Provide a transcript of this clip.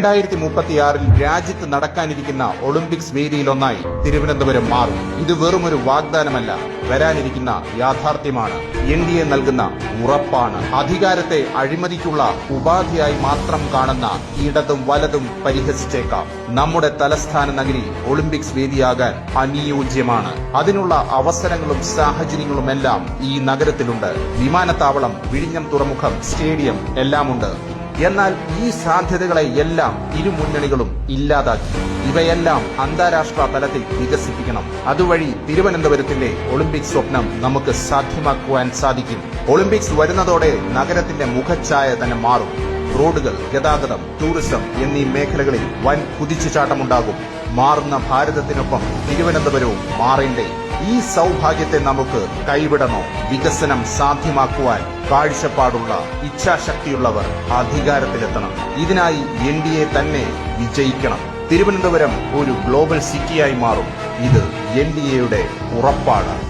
രണ്ടായിരത്തി മുപ്പത്തിയാറിൽ രാജ്യത്ത് നടക്കാനിരിക്കുന്ന ഒളിമ്പിക്സ് വേദിയിലൊന്നായി തിരുവനന്തപുരം മാറും. ഇത് വെറുമൊരു വാഗ്ദാനമല്ല വരാനിരിക്കുന്ന യാഥാർത്ഥ്യമാണ്. എൻ ഡി എ നൽകുന്ന ഉറപ്പാണ്. അധികാരത്തെ അഴിമതിക്കുള്ള ഉപാധിയായി മാത്രം കാണുന്ന ഇടതും വലതും പരിഹസിച്ചേക്കാം. നമ്മുടെ തലസ്ഥാന നഗരി ഒളിമ്പിക്സ് വേദിയാകാൻ അനുയോജ്യമാണ്. അതിനുള്ള അവസരങ്ങളും സാഹചര്യങ്ങളുമെല്ലാം ഈ നഗരത്തിലുണ്ട്. വിമാനത്താവളം വിഴിഞ്ഞം തുറമുഖം സ്റ്റേഡിയം എല്ലാമുണ്ട്. എന്നാൽ ഈ സാധ്യതകളെ എല്ലാം ഇരുമുന്നണികളും ഇല്ലാതാക്കി. ഇവയെല്ലാം അന്താരാഷ്ട്ര തലത്തിൽ വികസിപ്പിക്കണം. അതുവഴി തിരുവനന്തപുരത്തിന്റെ ഒളിമ്പിക്സ് സ്വപ്നം നമുക്ക് സാധ്യമാക്കുവാൻ സാധിക്കും. ഒളിമ്പിക്സ് വരുന്നതോടെ നഗരത്തിന്റെ മുഖച്ഛായ തന്നെ മാറും. റോഡുകൾ ഗതാഗതം ടൂറിസം എന്നീ മേഖലകളിൽ വൻ കുതിച്ചുചാട്ടമുണ്ടാകും. മാറുന്ന ഭാരതത്തിനൊപ്പം തിരുവനന്തപുരവും മാറേണ്ടേ ഈ സൗഭാഗ്യത്തെ നമുക്ക് കൈവിടണോ? വികസനം സാധ്യമാക്കുവാൻ കാഴ്ചപ്പാടുള്ള ഇച്ഛാശക്തിയുള്ളവർ അധികാരത്തിലെത്തണം. ഇതിനായി എൻ ഡി എ തന്നെ വിജയിക്കണം. തിരുവനന്തപുരം ഒരു ഗ്ലോബൽ സിറ്റിയായി മാറും. ഇത് എൻ ഡി എയുടെ ഉറപ്പാണ്.